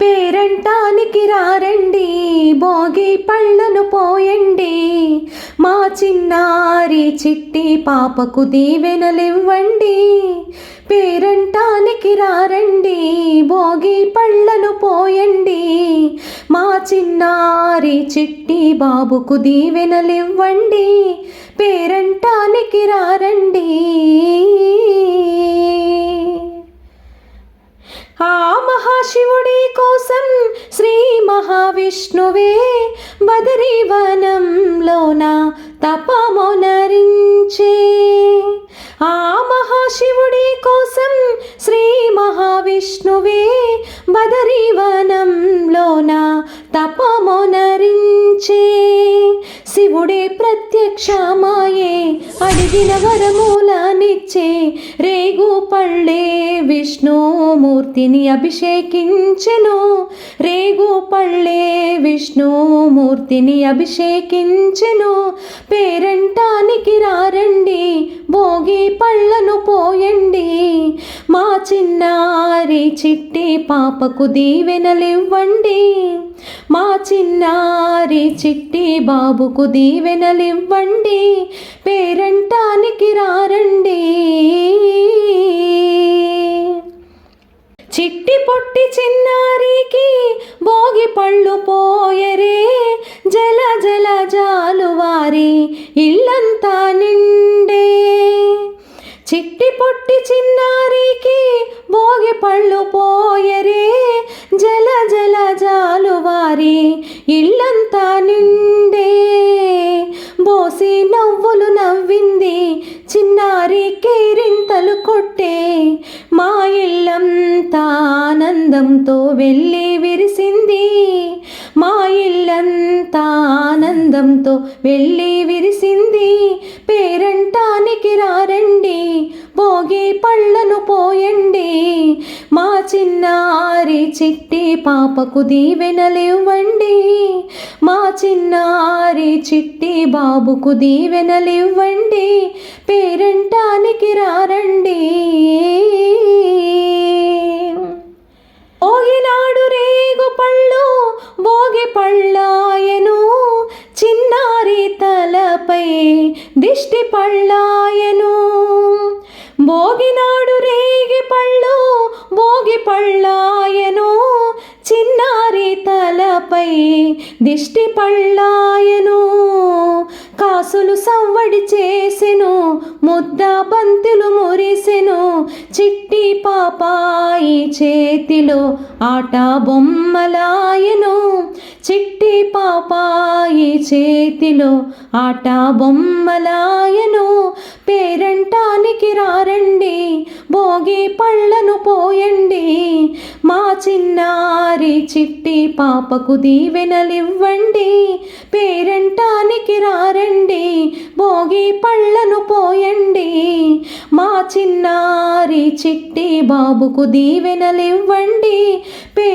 పేరంటానికి రారండి భోగి పళ్ళను పోయండి. మా చిన్నారి చిట్టి పాపకు దీవెనలివ్వండి. పేరంటానికి రారండి భోగి పళ్ళను పోయండి. మా చిన్నారి చిట్టి బాబుకు దీవెనలివ్వండి. పేరంటానికి రారండి ఆ మహాశివుడి కోసం శ్రీ మహావిష్ణువే బదరీవనంలోన తపమునరించే ఆ మహాశివుడి కోసం శ్రీ మహావిష్ణువే బదరీవనంలోన తపమునరించే శివుడే ప్రత్యక్షమాయే అడిగిన వరమూలనిచ్చే రేగు పళ్ళే విష్ణుమూర్తిని అభిషేకించెను. రేగు పళ్ళే విష్ణుమూర్తిని అభిషేకించెను. పేరంటానికి రారండి భోగి పళ్ళను పోయండి. మా చిన్నారి చిట్టి పాపకు దీవెనలివ్వండి. మా చిన్నారి చిట్టి బాబుకు దీవెనలివ్వండి. పేరంటానికి రారండి. చిట్టి పొట్టి చిన్నారికి భోగి పళ్ళు పోయరే. జల జల జాలువారి ఇల్లంతా నిండే. చిట్టి పొట్టి చిన్నారికి పళ్ళు పోయరే జల జల జాలువారి ఇల్లంతా నిండే. బోసి నవ్వులు నవ్వింది చిన్నారి కేరింతలు కొట్టే. మా ఇల్లంతా ఆనందంతో వెళ్ళి విరిసింది మా ఇల్లంతా ఆనందంతో వెళ్ళి విరిసింది. పేరంటా చిన్నారి చిట్టి పాపకు దీవెనలివ్వండి మా చిన్నారి చిట్టి బాబుకు దీవెనలివ్వండి పేరంటానికి రారండి. ఓగినాడు రేగు పళ్ళు భోగి పళ్ళాయను. చిన్నారి తలపై దిష్టి పళ్ళాయను. భోగినాడు రేగి పళ్ళు పళ్ళాయను చిన్నారి తలపై దిష్టి పళ్ళాయను కాసులు సవ్వడి చేసెను ముద్ద బంతులు మురిసెను చిట్టి పాపాయి చేతిలో ఆట బొమ్మలాయను చిట్టి పాపాయి చేతిలో ఆట బొమ్మలాయను. పేరంటానికి రారండి భోగి పళ్ళ పోయండి. మా చిన్నారి చిట్టి పాపకు దీవెనలివ్వండి. పేరంటానికి రారండి. భోగి పళ్ళను పోయండి. మా చిన్నారి చిట్టి బాబుకు దీవెనలివ్వండి. పే